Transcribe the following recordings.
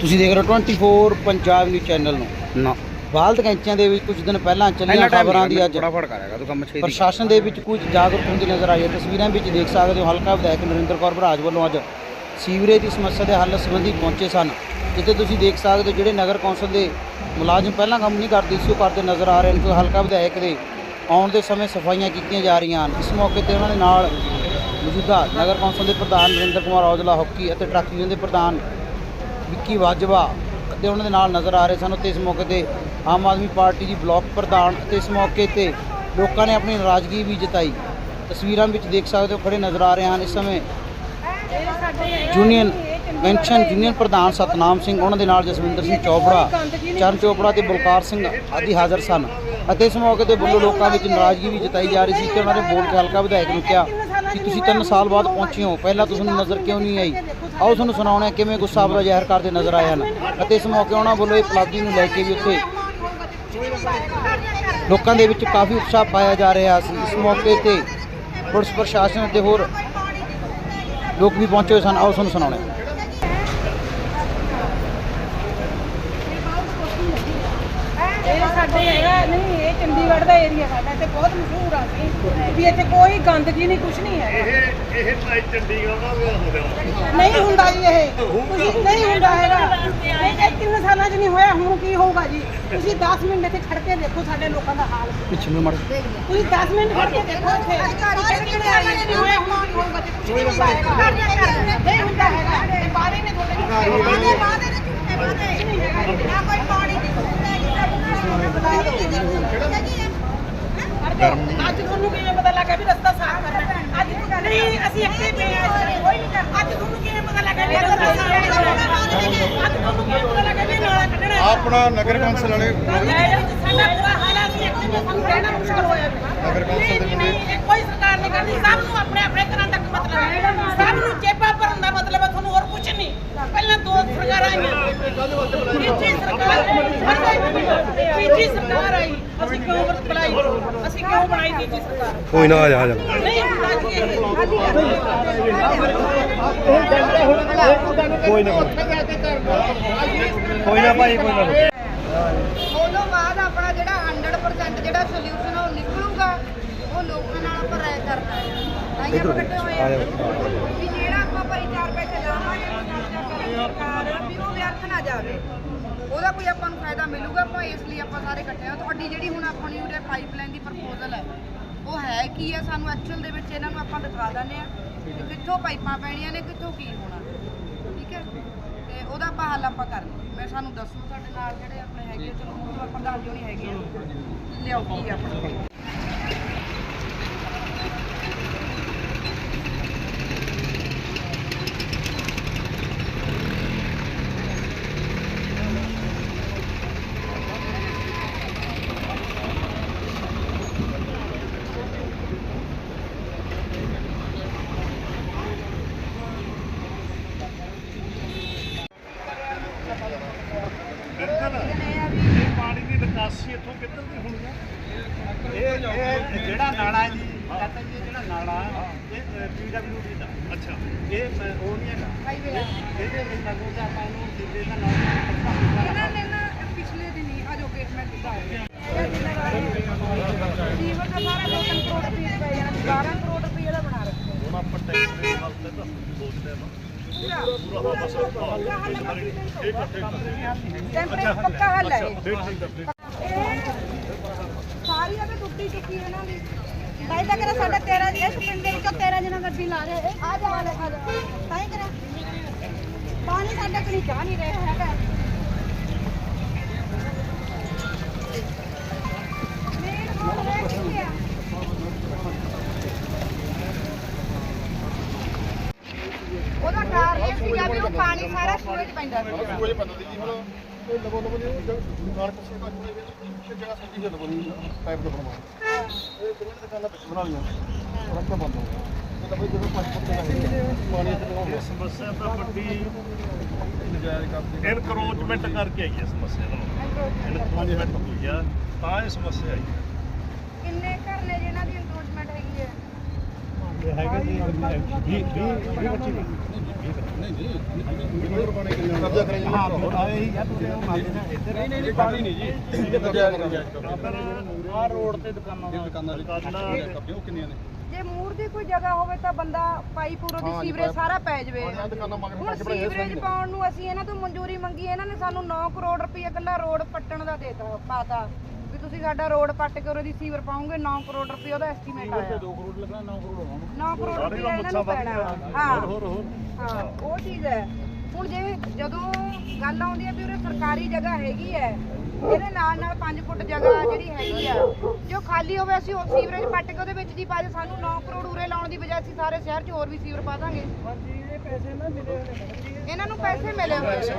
ਤੁਸੀਂ ਦੇਖ ਰਹੇ ਹੋ 24 ਪੰਜਾਬ ਨਿਊਜ਼ ਚੈਨਲ ਨੂੰ। ਨਾ। ਬਾਲਦ ਕੈਂਚੀਆਂ ਦੇ ਵਿੱਚ ਕੁਝ ਦਿਨ ਪਹਿਲਾਂ ਚੱਲੀਆਂ ਖਬਰਾਂ ਦੀ ਅੱਜ ਫਟਾਫਟ ਕਰੇਗਾ ਤੂੰ ਕੰਮ ਛੇਤੀ ਪ੍ਰਸ਼ਾਸਨ ਦੇ ਵਿੱਚ ਕੁਝ ਜਾਗਰੂਕ ਹੁੰਦੀ ਨਜ਼ਰ ਆਈ ਹੈ। ਤਸਵੀਰਾਂ ਵਿੱਚ ਦੇਖ ਸਕਦੇ ਹੋ ਹਲਕਾ ਵਿਧਾਇਕ ਨਰਿੰਦਰ ਕੌਰ ਭਰਾਜ ਵੱਲੋਂ ਅੱਜ ਸੀਵਰੇਜ ਦੀ ਸਮੱਸਿਆ ਦੇ ਹੱਲ ਸੰਬੰਧੀ ਪਹੁੰਚੇ ਸਨ ਜਿੱਥੇ ਤੁਸੀਂ ਦੇਖ ਸਕਦੇ ਹੋ ਜਿਹੜੇ ਨਗਰ ਕੌਂਸਲ ਦੇ ਮੁਲਾਜ਼ਮ ਪਹਿਲਾਂ ਕੰਮ ਨਹੀਂ ਕਰਦੇ ਸੀ ਉਹ ਕਰਦੇ ਨਜ਼ਰ ਆ ਰਹੇ ਨੇ ਹਲਕਾ ਵਿਧਾਇਕ ਦੇ ਆਉਣ ਦੇ ਸਮੇਂ ਸਫਾਈਆਂ ਕੀਤੀਆਂ ਜਾ ਰਹੀਆਂ ਹਨ। ਇਸ ਮੌਕੇ ਤੇ ਉਹਨਾਂ ਦੇ ਨਾਲ ਮੌਜੂਦਾ ਨਗਰ ਕੌਂਸਲ ਦੇ ਪ੍ਰਧਾਨ ਨਰਿੰਦਰ ਕੁਮਾਰ ਔਜਲਾ ਹਾਕੀ ਅਤੇ ਟਰੱਕ ਯੂਨੀਅਨ ਦੇ ਪ੍ਰਧਾਨ ਵਿੱਕੀ ਵਾਜਵਾ ਅਤੇ ਉਹਨਾਂ ਦੇ ਨਾਲ ਨਜ਼ਰ ਆ ਰਹੇ ਸਨ ਅਤੇ ਇਸ ਮੌਕੇ ਤੇ ਆਮ ਆਦਮੀ ਪਾਰਟੀ ਦੀ ਬਲਾਕ ਪ੍ਰਧਾਨ ਅਤੇ ਇਸ ਮੌਕੇ ਤੇ ਲੋਕਾਂ ਨੇ ਆਪਣੀ ਨਾਰਾਜ਼ਗੀ ਵੀ ਜਤਾਈ। ਤਸਵੀਰਾਂ ਵਿੱਚ ਦੇਖ ਸਕਦੇ ਹੋ ਖੜੇ ਨਜ਼ਰ ਆ ਰਹੇ ਹਨ। ਇਸ ਸਮੇਂ ਯੂਨੀਅਨ ਪੈਨਸ਼ਨ ਯੂਨੀਅਨ ਪ੍ਰਧਾਨ ਸਤਨਾਮ ਸਿੰਘ, ਉਹਨਾਂ ਦੇ ਨਾਲ ਜਸਵਿੰਦਰ ਸਿੰਘ ਚੋਪੜਾ, ਚਰਨ ਚੋਪੜਾ ਤੇ ਬਲਕਾਰ ਸਿੰਘ ਆਦਿ ਹਾਜ਼ਰ ਸਨ। ਅਤੇ ਇਸ ਮੌਕੇ ਤੇ ਵੱਲੋਂ ਲੋਕਾਂ ਵਿੱਚ ਨਾਰਾਜ਼ਗੀ ਵੀ ਜਤਾਈ ਜਾ ਰਹੀ ਸੀ ਤੇ ਉਹਨਾਂ ਨੇ ਬੋਲ ਕੇ ਹਲਕਾ ਵਿਧਾਇਕ ਨੂੰ ਕਿਹਾ ਕਿ ਤੁਸੀਂ 3 ਸਾਲ ਬਾਅਦ ਪਹੁੰਚੇ ਹੋ। ਪਹਿਲਾਂ ਤੁਹਾਨੂੰ ਨਜ਼ਰ ਕਿਉਂ ਨਹੀਂ ਆਈ? ਆਓ ਤੁਹਾਨੂੰ ਸੁਣਾਉਣਾ ਕਿਵੇਂ ਗੁੱਸਾ ਆਪਦਾ ਜ਼ਾਹਿਰ ਕਰਦੇ ਨਜ਼ਰ ਆਏ ਹਨ। ਅਤੇ ਇਸ ਮੌਕੇ ਉਹਨਾਂ ਵੱਲੋਂ ਇਹ ਉਪਲਬਧੀ ਨੂੰ ਲੈ ਕੇ ਵੀ ਉੱਥੇ ਲੋਕਾਂ ਦੇ ਵਿੱਚ ਕਾਫੀ ਉਤਸ਼ਾਹ ਪਾਇਆ ਜਾ ਰਿਹਾ ਸੀ। ਇਸ ਮੌਕੇ ਤੇ ਪੁਲਿਸ ਪ੍ਰਸ਼ਾਸਨ ਅਤੇ ਹੋਰ ਲੋਕ ਵੀ ਪਹੁੰਚੇ ਹੋਏ ਸਨ। ਆਓ ਤੁਹਾਨੂੰ ਸੁਣਾਉਣੇ ਇਹ ਸਾਡੇ ਹੈਗਾ। ਨਹੀਂ ਇਹ ਚੰਡੀਗੜ੍ਹ ਦਾ ਏਰੀਆ ਸਾਡਾ ਤੇ ਬਹੁਤ ਮਸ਼ਹੂਰ ਆ ਸੀ ਵੀ ਇੱਥੇ ਕੋਈ ਗੰਦਗੀ ਨਹੀਂ ਕੁਛ ਨਹੀਂ ਹੈ ਇਹ ਇਹ ਭਾਈ ਚੰਡੀਗੜ੍ਹ ਦਾ ਵਿਆਹ ਹੋ ਰਿਹਾ ਨਹੀਂ ਹੁੰਦਾ ਜੀ ਇਹ। ਤੁਸੀਂ ਨਹੀਂ ਹੁੰਦਾ ਹੈਗਾ। ਇਹ ਤਿੰਨ ਸਾਲਾਂ 'ਚ ਨਹੀਂ ਹੋਇਆ ਹੁਣ ਕੀ ਹੋਊਗਾ ਜੀ? ਤੁਸੀਂ 10 ਮਿੰਟ ਇੱਥੇ ਖੜ ਕੇ ਦੇਖੋ ਸਾਡੇ ਲੋਕਾਂ ਦਾ ਹਾਲ। ਪਿੱਛੇ ਨੂੰ ਮੜ ਤੁਸੀਂ 10 ਮਿੰਟ ਖੜ ਕੇ ਦੇਖੋ ਇੱਥੇ। ਨਹੀਂ ਹੋਇਆ ਹੁਣ ਕੀ ਹੋਊਗਾ ਜੀ ਕੁਛ ਨਹੀਂ। ਹੁੰਦਾ ਹੈਗਾ ਨਹੀਂ। ਹੁੰਦਾ ਹੈਗਾ। ਇਹ ਬਾਰੇ ਨੇ ਤੁਹਾਡੇ ਵਾਦੇ ਨੇ। ਝੂਠੇ ਵਾਦੇ ਨਹੀਂ ਹੈਗਾ ਨਾ ਕੋਈ ਪਾਣੀ ਦੀ ਅੱਜ ਤੁਹਾਨੂੰ ਕਿਵੇਂ ਪਤਾ ਲੱਗਾ ਵੀ ਰਸਤਾ ਸਾਫ਼ ਕਰਨਾ ਹੈ? ਅੱਜ ਨਹੀਂ ਅਸੀਂ ਇੱਥੇ ਪਏ ਆ ਕੋਈ ਨਹੀਂ ਕਰਦਾ ਅੱਜ ਤੁਹਾਨੂੰ ਕਿਵੇਂ ਪਤਾ ਲੱਗਾ ਵੀ ਰਸਤਾ ਸਾਫ਼ ਕਰਨਾ ਹੈ? ਅੱਜ ਤੁਹਾਨੂੰ ਕਿਵੇਂ ਪਤਾ ਲੱਗਾ ਵੀ ਨਾਲਾ ਕੱਢਣਾ ਹੈ? ਆਪਣਾ ਨਗਰ ਕੌਂਸਲ ਵਾਲੇ ਸਾਡਾ ਬੁਰਾ ਹਾਲ ਹੈ ਅਸੀਂ ਇੱਥੇ ਸਾਨੂੰ ਰਹਿਣਾ ਮੁਸ਼ਕਲ ਹੋਇਆ ਪਿਆ। ਨਗਰ ਕੌਂਸਲ ਦੇ ਕੋਈ ਸਰਕਾਰ ਨਹੀਂ ਕਰਦੀ। ਸਭ ਨੂੰ ਆਪਣੇ ਆਪਣੇ ਘਰਾਂ ਤੱਕ ਮਤਲਬ ਹੈ। ਸਭ ਨੂੰ ਜੇਬਾਂ ਭਰਨ ਦਾ ਮਤਲਬ ਹੈ। ਕੁਝ ਨਹੀਂ। ਪਹਿਲਾਂ ਦੋ ਸਰਕਾਰਾਂ ਆਈਆਂ। ਤੀਜੀ ਸਰਕਾਰ ਤੀਜੀ ਸਰਕਾਰ ਆਈ ਅਸੀਂ ਕਿਉਂ ਬੁਲਾਈ? ਅਸੀਂ ਕਿਉਂ ਬਣਾਈ ਤੀਜੀ ਸਰਕਾਰ? ਕੋਈ ਨਾ ਆ ਜਾ ਆ ਜਾ। ਨਹੀਂ ਕੋਈ ਨਾ ਕੋਈ ਨਾ। ਭਾਈ ਕੋਈ ਨਾ ਉਦੋਂ ਬਾਅਦ ਆਪਣਾ ਜਿਹੜਾ 100% ਜਿਹੜਾ ਸੋਲੂਸ਼ਨ ਉਹ ਨਿਕਲੂਗਾ ਉਹ ਲੋਕਾਂ ਨਾਲ ਆਪਾਂ ਰਾਏ ਕਰਨਾ ਹੈ। ਆਪਾਂ ਇਕੱਠੇ ਹੋਏ ਆ। ਭਾਈ ਚਾਰ ਪੈਸੇ ਲਾਵਾਂਗੇ ਖਰਚਾ ਕਰਾਂਗੇ ਸਰਕਾਰ। ਵੀ ਉਹ ਵਿਅਰਥ ਨਾ ਜਾਵੇ। ਉਹਦਾ ਕੋਈ ਆਪਾਂ ਨੂੰ ਫਾਇਦਾ ਮਿਲੂਗਾ ਆਪਾਂ ਇਸ ਲਈ ਆਪਾਂ ਸਾਰੇ ਇਕੱਠੇ ਆ ਤੁਹਾਡੀ ਜਿਹੜੀ ਹੁਣ ਆਪਣੀ ਉਰੇ ਪਾਈਪਲਾਈਨ ਦੀ ਪ੍ਰਪੋਜ਼ਲ ਹੈ ਉਹ ਹੈ ਕੀ ਹੈ? ਸਾਨੂੰ ਐਕਚੁਅਲ ਦੇ ਵਿੱਚ ਇਹਨਾਂ ਨੂੰ ਆਪਾਂ ਦਿਖਾ ਦਿੰਦੇ ਆ ਕਿ ਕਿੱਥੋਂ ਪਾਈਪਾਂ ਪੈਣੀਆਂ ਨੇ ਕਿੱਥੋਂ ਕੀ ਹੋਣਾ। ਠੀਕ ਹੈ? ਤੇ ਉਹਦਾ ਆਪਾਂ ਹੱਲ ਆਪਾਂ ਕਰਦੇ ਮੈਂ ਸਾਨੂੰ ਦੱਸੋ ਸਾਡੇ ਨਾਲ ਜਿਹੜੇ ਆਪਣੇ ਹੈਗੇ ਆ, ਚਲੋ ਆਪਾਂ ਪ੍ਰਧਾਨ ਜੋ ਨਹੀਂ ਹੈਗੇ। ਆ। ਲਿਆਓ ਕੀ ਆ? ਆਪਣਾ ਪਾਣੀ ਦੀ ਨਿਕਾਸੀ ਇੱਥੋਂ ਕਿੱਧਰ ਦੀ ਹੋਣੀ ਆ ਇਹ ਇਹ ਜਿਹੜਾ ਨਾਲਾ ਹੈ ਜੀ ਕਹਿੰਦਾ ਜੀ ਇਹ ਜਿਹੜਾ ਨਾਲਾ ਇਹ ਪੀਡਬਲਯੂਡੀ ਦਾ ਅੱਛਾ ਇਹ ਮ- ਉਹ ਨਹੀਂ ਹੈਗਾ। ਹਾਈਵੇ ਇਹਦੇ ਵਿੱਚ ਲੱਗੋ ਤੇ ਆਪਾਂ ਇਹਨੂੰ ਸਿੱਧੇ ਦਾ ਨਾਲਾ ਇਹਨਾਂ ਨੇ ਨਾ ਪਿਛਲੇ ਦਿਨੀ ਆ ਜੋ ਕੇਸ ਮੈਂ ਦਿੱਤਾ ਹੈ ਸੀਵਰ ਦਾ ਸਾਰਾ 2 ਕਰੋੜ ਰੁਪਏ ਪੈ ਜਾਣਾ 12 ਕਰੋੜ ਰੁਪਏ ਦਾ ਬਣਾ ਰੱਖਿਆ। ਹੁਣ ਆਪਾਂ ਟੈਕਸ ਦੇ ਹੱਲ ਤੇ ਤਾਂ। ਸੋਚਦੇ ਆ ਨਾ ਪੂਰਾ ਪੂਰਾ ਬਸ ਆਪਾਂ ਇਹ ਇਕੱਠੇ ਟੈਂਪਰੇਚਰ ਪੱਕਾ ਹੱਲ ਹੈ ਇਹ। ਇਹ ਸਾਰੀ ਅਬੇ ਟੁੱਟੀ ਚੁੱਕੀ ਹੈ ਨਾ ਦੀ। ਤਾਂ ਤਾਂ ਕਰਾ ਸਾਡਾ 13 ਇਸ ਪਿੰਡ ਦੇ ਵਿੱਚੋਂ 13 ਜਣਾ ਗੱਡੀ ਲਾ ਰਹੇ ਆ ਜਾ ਆ ਜਾ ਆ ਜਾ। ਤਾਂ ਹੀ ਕਰਾ ਪਾਣੀ ਸਾਡੇ ਕੋਲ ਜਾ ਨਹੀਂ ਰਿਹਾ ਹੈਗਾ। ਮੇਨ ਰੋਡ ਰਹਿ ਕਿੱਥੇ ਆ ਉਹਦਾ ਕਾਰਨ ਇਹ ਸੀਗਾ ਵੀ ਉਹ ਪਾਣੀ ਸਾਰਾ ਸੂਏ ਪੈਂਦਾ ਸੀ। ਇਹ ਲਗੋ ਲਗੋ ਜੀ ਮਾਰਕ ਸੇ ਦਾ ਦੇ ਵਿੱਚ ਪਿੱਛੇ ਜਗ੍ਹਾ ਸੱਜੀ ਜਦ ਬਣੀ ਪਾਈਪ ਦਾ ਬਣਵਾ। ਇਹ ਕਿਹਨੇ ਦੁਕਾਨਾਂ ਵਿੱਚ ਬਣਾ ਲਈਆਂ ਰਸਤਾ ਬੰਦ ਹੋ ਗਿਆ। ਇਹ ਤਾਂ ਬਈ ਜਦੋਂ ਪਾਣੀ ਪੱਤੇ ਪਾਣੀ ਇੱਥੇ ਲਗਾਉਂਦੇ ਸਮੱਸਿਆ ਤਾਂ ਵੱਡੀ ਨਜਾਇਜ਼ ਕਰਦੇ ਇਨਕਰੋਚਮੈਂਟ ਕਰਕੇ ਆਈ ਹੈ ਸਮੱਸਿਆ ਦਾ ਇਨਕਰੋਚਮੈਂਟ ਹੋਈ ਆ ਤਾਂ ਇਹ ਸਮੱਸਿਆ ਆਈ ਕਿੰਨੇ ਘਰ ਨੇ ਜਿਹਨਾਂ ਦੀ ਇੰਕਰੋਚਮੈਂਟ ਹੈਗੀ ਜੀ 20 20 25 ਨਹੀਂ ਜੀ ਕਬਜ਼ਾ ਕਰਾਈ ਹਾਂ ਆਏ ਹੀ ਆ ਤੁਸੀਂ ਉਹ ਮੰਨਦੇ ਨਾ ਇੱਧਰ ਨਹੀਂ ਨਹੀਂ ਪਾਣੀ ਨਹੀਂ ਜੀ ਇਹ ਕਬਜ਼ਾ ਆ ਰੋਡ ਤੇ ਦੁਕਾਨਾਂ ਦਾ ਦੁਕਾਨਾਂ ਦੇ ਕਬਜ਼ੇ ਉਹ ਕਿੰਨੀਆਂ ਨੇ ਜੇ ਮੂਰ ਦੀ ਕੋਈ ਜਗ੍ਹਾ ਹੋਵੇ ਤਾਂ ਬੰਦਾ ਪਾਈਪ ਉਰੋਂ ਦੀ ਸੀਵਰੇਜ ਸਾਰਾ ਪੈ ਜਵੇ ਹਾਂ, ਦੁਕਾਨਾਂ ਮਗਰ ਹੁਣ ਸੀਵਰੇਜ। ਪਾਉਣ ਨੂੰ ਅਸੀਂ ਇਹਨਾਂ ਤੋਂ ਮਨਜ਼ੂਰੀ ਮੰਗੀ ਇਹਨਾਂ ਨੇ ਸਾਨੂੰ 9 ਕਰੋੜ ਰੁਪਏ ਇਕੱਲਾ ਰੋਡ ਪੱਟਣ ਦਾ ਦੇਤਾ ਪਾਤਾ ਵੀ ਤੁਸੀਂ ਸਾਡਾ ਰੋਡ ਪੱਟ ਕੇ ਉਹਦੇ ਸੀਵਰ ਪਾਉਂਗੇ 9 ਕਰੋੜ ਰੁਪਏ ਉਹਦਾ ਐਸਟੀਮੇਟ ਆਇਆ। 2 ਕਰੋੜ ਲੱਗਣਾ 9 ਕਰੋੜ ਹੋਣਾ। 9 ਕਰੋੜ ਰੁਪਏ ਇਹਨਾਂ ਨੂੰ ਪੈਣਾ। ਹਾਂ। ਹਾਂ ਉਹ ਚੀਜ਼ ਹੈ। ਹੁਣ ਜੇ ਜਦੋਂ ਗੱਲ ਆਉਂਦੀ ਹੈ ਵੀ ਉਰੇ ਸਰਕਾਰੀ ਜਗ੍ਹਾ ਹੈਗੀ ਹੈ ਇਹਦੇ ਨਾਲ ਨਾਲ 5 ਫੁੱਟ ਜਗ੍ਹਾ ਜਿਹੜੀ ਹੈਗੀ ਆ ਜੋ ਖਾਲੀ ਹੋਵੇ ਅਸੀਂ ਉਹ ਸੀਵਰੇਜ ਪੱਟ ਕੇ ਉਹਦੇ ਵਿੱਚ ਦੀ ਪਾ ਦੇ ਸਾਨੂੰ 9 ਕਰੋੜ ਉਰੇ ਲਾਉਣ ਦੀ ਬਜਾਏ ਅਸੀਂ ਸਾਰੇ ਸ਼ਹਿਰ 'ਚ ਹੋਰ ਵੀ ਸੀਵਰ ਪਾ ਦਾਂਗੇ। ਇਹਨਾਂ ਨੂੰ ਪੈਸੇ ਮਿਲੇ ਹੋਏ ਨੇ।